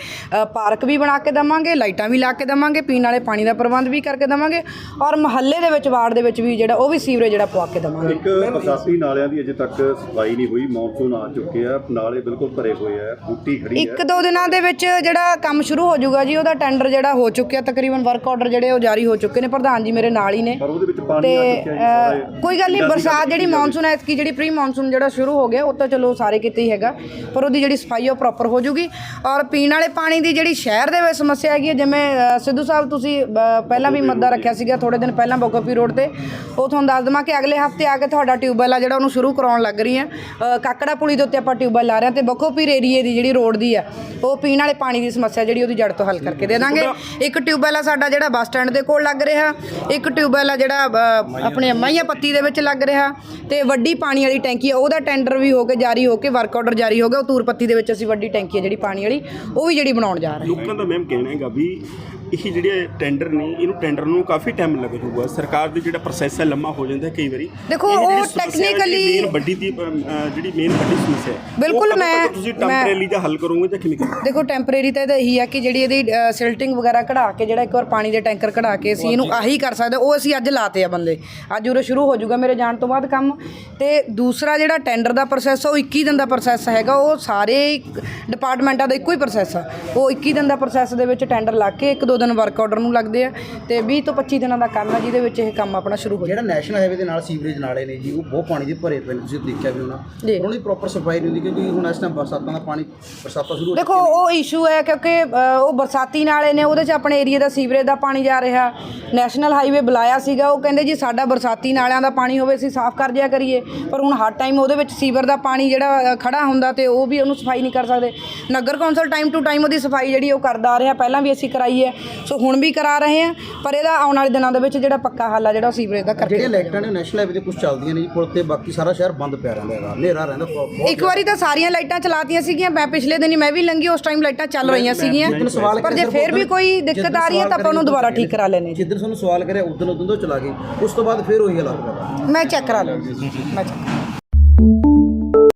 ਪਾਰਕ ਵੀ ਬਣਾ ਕੇ ਦਵਾਂਗੇ ਲਾਈਟਾਂ ਵੀ ਲਾ ਕੇ ਦਵਾਂਗੇ ਪੀਣ ਵਾਲੇ ਪਾਣੀ ਦਾ ਪ੍ਰਬੰਧ ਵੀ ਕਰਕੇ ਦਵਾਂਗੇ। ਔਰ ਮਹੱਲੇ ਦੇ ਵਿੱਚ ਵਾਰਡ ਦੇ ਵਿੱਚ ਵੀ ਜਿਹੜਾ ਉਹ ਵੀ ਸੀਵਰੇਜ ਜਿਹੜਾ ਪਵਾ ਕੇ ਦਵਾਂਗੇ। ਇੱਕ ਬਰਸਾਤੀ ਨਾਲਿਆਂ ਦੀ ਅਜੇ ਤੱਕ ਸਫ਼ਾਈ ਨਹੀਂ ਹੋਈ ਮੌਨਸੂਨ ਆ ਚੁੱਕੇ ਆ ਨਾਲੇ ਬਿਲਕੁਲ ਭਰੇ ਹੋਏ ਆ ਬੂਟੀ ਖੜੀ ਹੈ ਇੱਕ ਦੋ ਦਿਨਾਂ ਦੇ ਵਿੱਚ ਜਿਹੜਾ ਕੰਮ ਸ਼ੁਰੂ ਹੋ ਜਾਊਗਾ ਜੀ ਉਹਦਾ ਟੈਂਡਰ ਜਿਹੜਾ ਹੋ ਚੁੱਕਿਆ ਤਕਰੀਬਨ ਵਰਕ ਆਰਡਰ ਜਿਹੜੇ ਉਹ ਜਾਰੀ ਹੋ ਚੁੱਕੇ ਨੇ ਪ੍ਰਧਾਨ ਜੀ ਮੇਰੇ ਨਾਲ ਹੀ ਨੇ। ਪਰ ਉਹਦੇ ਵਿੱਚ ਪਾਣੀ ਤੇ ਆ ਚੁੱਕਿਆ ਜੀ ਅ, ਸਾਰੇ ਕੋਈ ਗੱਲ ਨਹੀਂ ਬਰਸਾਤ ਜਿਹੜੀ ਮੌਨਸੂਨ ਐਤਕੀ ਜਿਹੜੀ ਪ੍ਰੀ ਮੌਨਸੂਨ ਜਿਹੜਾ ਸ਼ੁਰੂ ਹੋ ਗਿਆ ਉਹ ਤਾਂ ਚਲੋ ਸਾਰੇ ਕਿਤੇ ਹੀ ਹੈਗਾ ਪਰ ਉਹਦੀ ਜਿਹੜੀ ਸਫ਼ਾਈ ਉਹ ਪ੍ਰੋਪਰ ਹੋ ਜੂਗੀ ਔਰ ਪੀਣ ਵਾਲੇ ਪਾਣੀ ਦੀ ਜਿਹੜੀ ਸ਼ਹਿਰ ਦੇ ਵਿੱਚ ਸਮੱਸਿਆ ਹੈਗੀ ਹੈ ਜਿਵੇਂ ਸਿੱਧੂ ਸਾਹਿਬ ਤੁਸੀਂ ਪਹਿਲਾਂ ਵੀ ਮੱਦਾ ਰੱਖਿਆ ਸੀਗਾ ਥੋੜੇ ਦਿਨ ਪਹਿਲਾਂ ਬੋਕੋਪੀ ਰੋਡ ਤੇ ਉਹ ਤੁਹਾਨੂੰ ਦੱਸ ਦਵਾਂ ਕਿ ਅਗਲੇ ਹਫ਼ਤੇ ਆ ਕੇ ਤੁਹਾਡਾ ਟਿਊਬਵੈਲ ਆ ਜਿਹੜਾ ਉਹਨੂੰ ਸ਼ੁਰੂ ਕਰਾਉਣ ਲੱਗ ਰਹੀ ਹੈ। ਕਾਕੜਾ ਪੁਲੀ ਦੇ ਉੱਤੇ ਆਪਾਂ ਟਿਊਬਵੈਲ ਲਾ ਰਹੇ ਹਾਂ ਤੇ ਬੋਕੋਪੀਰ ਏਰੀਏ ਦੀ ਜਿਹੜੀ ਰੋਡ ਦੀ ਆ, ਉਹ ਪੀਣ ਵਾਲੇ ਪਾਣੀ ਦੀ ਸਮੱਸਿਆ ਜਿਹੜੀ ਉਹਦੀ ਜੜ ਤੋਂ ਹੱਲ ਕਰਕੇ ਦੇ ਦਾਂਗੇ। ਇੱਕ ਟਿਊਬਵੈਲ ਆ ਸਾਡਾ ਜਿਹੜਾ ਬੱਸ ਸਟੈਂਡ ਦੇ ਕੋਲ ਲੱਗ ਰਿਹਾ, ਇੱਕ ਟਿਊਬਵੈਲ ਆ ਜਿਹੜਾ ਆਪਣੇ ਮਾਈਆਂ ਪੱਤੀ ਦੇ ਵਿੱਚ ਲੱਗ ਰਿਹਾ ਤੇ ਵੱਡੀ ਪਾਣੀ ਵਾਲੀ ਟੈਂਕੀ ਆ, ਉਹਦਾ ਟੈਂਡਰ ਵੀ ਹੋ ਕੇ ਜਾਰੀ ਹੋ ਕੇ ਵਰਕ ਆਰਡਰ ਜਾਰੀ ਹੋ ਗਿਆ। ਉਹ ਤੂਰ ਪੱਤੀ ਦੇ ਵਿੱਚ ਅਸੀਂ ਵੱਡੀ ਟੈਂਕੀ ਆ ਜਿਹੜੀ ਪਾਣੀ ਵਾਲੀ, ਉਹ ਵੀ ਜਿਹੜੀ ਬਣਾਉਣ ਜਾ ਰਹੇ ਲੋਕਾਂ ਦਾ ਮੈਮ ਕਹਿਣਾ ਹੈਗਾ ਵੀ ਇਹ ਜਿਹੜੇ ਟੈਂਡਰ ਨੇ ਇਹਨੂੰ ਟੈਂਡਰ ਨੂੰ ਕਾਫੀ ਟਾਈਮ ਲੱਗ ਜਾਊਗਾ। ਸਰਕਾਰ ਦੀ ਜਿਹੜਾ ਪ੍ਰੋਸੈਸ ਹੈ ਲੰਮਾ ਹੋ ਜਾਂਦਾ ਹੈ ਕਈ ਵਾਰੀ। ਦੇਖੋ, ਉਹ ਹੈ, technically- main ਵੱਡੀ ਦੀ ਜਿਹੜੀ ਮੇਨ ਵੱਡੀ ਸਮੱਸਿਆ ਹੈ ਬਿਲਕੁਲ ਮੈਂ- ਤੁਸੀਂ ਟੈਂਪਰੇਰੀ ਦਾ ਹੱਲ ਕਰੋਗੇ ਜਾਂ ਕਿਵੇਂ ਦੇਖੋ ਟੈਂਪਰੇਰੀ ਤਾਂ ਇਹਦਾ ਇਹੀ ਆ ਕਿ ਜਿਹੜੀ ਇਹਦੀ ਸਿਲਟਿੰਗ ਵਗੈਰਾ ਕਢਾ ਕੇ ਜਿਹੜਾ ਇੱਕ ਵਾਰ ਪਾਣੀ ਦੇ ਟੈਂਕਰ ਕਢਾ ਕੇ ਅਸੀਂ ਇਹਨੂੰ ਆਹੀ ਕਰ ਸਕਦੇ ਉਹ ਅਸੀਂ ਅੱਜ ਲਾਤੇ ਆ ਬੰਦੇ। ਅੱਜ ਉਰੇ ਸ਼ੁਰੂ ਹੋ ਜਾਊਗਾ ਮੇਰੇ ਜਾਣ ਤੋਂ ਬਾਅਦ ਕੰਮ। ਤੇ ਦੂਸਰਾ ਜਿਹੜਾ ਟੈਂਡਰ ਦਾ ਪ੍ਰੋਸੈਸ ਉਹ 21 ਦਿਨ ਦਾ ਪ੍ਰੋਸੈਸ ਹੈਗਾ। ਉਹ ਸਾਰੇ ਡਿਪਾਰਟਮੈਂਟਾਂ ਦਾ ਇੱਕੋ ਹੀ ਪ੍ਰੋਸੈਸ ਆ। ਉਹ 21 ਦਿਨ ਦਾ ਪ੍ਰੋਸੈਸ ਦੇ ਵਿੱਚ ਟੈਂਡਰ ਲਾ ਕੇ ਇੱਕ ਦੋ ਦਿਨ ਵਰਕ ਆਰਡਰ ਨੂੰ ਲੱਗਦੇ ਆ ਤੇ 20 ਤੋਂ 25 ਦਿਨਾਂ ਦਾ ਕੰਮ ਹੈ ਜਿਹਦੇ ਵਿੱਚ ਇਹ ਕੰਮ ਆਪਣਾ ਸ਼ੁਰੂ ਹੋ ਜਿਹੜਾ ਨੈਸ਼ਨਲ ਹਾਈਵੇ ਦੇ ਨਾਲ ਸੀਵਰੇਜ ਨਾਲੇ ਨੇ ਜੀ ਉਹ ਬਹੁਤ ਪਾਣੀ ਦੇ ਭਰੇ ਪਏ ਨੇ ਤੁਸੀਂ ਦੇਖਿਆ ਵੀ ਹੋਣਾ। ਉਹਨਾਂ ਦੀ ਪ੍ਰੋਪਰ ਸਫ਼ਾਈ ਨਹੀਂ ਹੁੰਦੀ ਕਿਉਂਕਿ ਹੁਣ ਇਸ ਟਾਈਮ ਬਰਸਾਤਾਂ ਦਾ ਪਾਣੀ ਬਰਸਾਤਾਂ ਸ਼ੁਰੂ ਹੋ ਦੇਖੋ ਉਹ ਇਸ਼ੂ ਹੈ ਕਿਉਂਕਿ ਉਹ ਬਰਸਾਤੀ ਨਾਲੇ ਨੇ ਉਹਦੇ 'ਚ ਆਪਣੇ ਏਰੀਆ ਦਾ ਸੀਵਰੇਜ ਦਾ ਪਾਣੀ ਜਾ ਰਿਹਾ। ਨੈਸ਼ਨਲ ਹਾਈਵੇ ਬੁਲਾਇਆ ਸੀਗਾ ਉਹ ਕਹਿੰਦੇ ਜੀ ਸਾਡਾ ਬਰਸਾਤੀ ਨਾਲਿਆਂ ਦਾ ਪਾਣੀ ਹੋਵੇ ਅਸੀਂ ਸਾਫ਼ ਕਰ ਦਿਆ ਕਰੀਏ। ਪਰ ਹੁਣ ਹਰ ਟਾਈਮ ਉਹਦੇ ਵਿੱਚ ਸੀਵਰ ਦਾ ਪਾਣੀ ਜਿਹੜਾ ਖੜਾ ਹੁੰਦਾ ਤੇ ਉਹ ਵੀ ਉਹਨੂੰ ਸਫ਼ਾਈ ਨਹੀਂ ਕਰ ਸਕਦੇ। ਨਗਰ ਕੌਂਸਲ ਟਾਈਮ ਟੂ ਟਾਈਮ ਉਹਦੀ ਸਫ਼ਾਈ ਜਿਹੜੀ ਉਹ ਕਰਦਾ ਆ ਰਿਹਾ। ਪਹਿਲਾਂ ਵੀ ਅਸੀਂ ਕਰਾਈ ਹੈ। ਸੋ ਹੁਣ ਵੀ ਕਰਾ ਰਹੇ ਹਾਂ ਪਰ ਇਹਦਾ ਆਉਣ ਵਾਲੇ ਦਿਨਾਂ ਦੇ ਵਿੱਚ ਜਿਹੜਾ ਪੱਕਾ ਹੱਲ ਆ ਜਿਹੜਾ ਉਹ ਸੀਵਰੇਜ ਦਾ ਕਰਕੇ ਜਿਹੜੀਆਂ ਲਾਈਟਾਂ ਨੇ ਨੈਸ਼ਨਲ ਹਾਈਵੇ ਤੇ ਕੁਝ ਚੱਲਦੀਆਂ ਨੇ ਜੀ ਪੁਲ ਤੇ ਬਾਕੀ ਸਾਰਾ ਸ਼ਹਿਰ ਬੰਦ ਪਿਆ ਰਹਿੰਦਾ ਹੈਗਾ ਹਨੇਰਾ ਰਹਿੰਦਾ ਬਹੁਤ- ਇੱਕ ਵਾਰੀ ਤਾਂ ਸਾਰੀਆਂ ਲਾਈਟਾਂ ਚਲਾਤੀਆਂ ਸੀਗੀਆਂ ਮੈਂ ਪਿਛਲੇ ਦਿਨ ਹੀ ਮੈਂ ਵੀ ਲੰਘੀ ਉਸ ਟਾਈਮ ਲਾਈਟਾਂ ਚੱਲ ਰਹੀਆਂ ਸੀਗੀਆਂ। ਪਰ ਜੇ ਫੇਰ ਵੀ ਕੋਈ ਦਿੱਕਤ ਆ ਰਹੀ ਹੈ ਤਾਂ ਆਪਾਂ ਉਹਨੂੰ ਦੁਬਾਰਾ ਠੀਕ ਕਰਾ ਲੈਣੇ ਜਿੱਦਣ ਤੁਹਾਨੂੰ ਸਵਾਲ ਕਰਿਆ ਉਦੋਂ ਉਦੋਂ ਤੋਂ ਚਲਾ ਗਈ ਉਸ ਤੋਂ ਬਾਅਦ ਫਿਰ ਉਹੀ ਹਾਲਾਤ ਮੈਂ ਚੈੱਕ ਕਰਾ ਲਵਾਂਗੀ ਮੈਂ check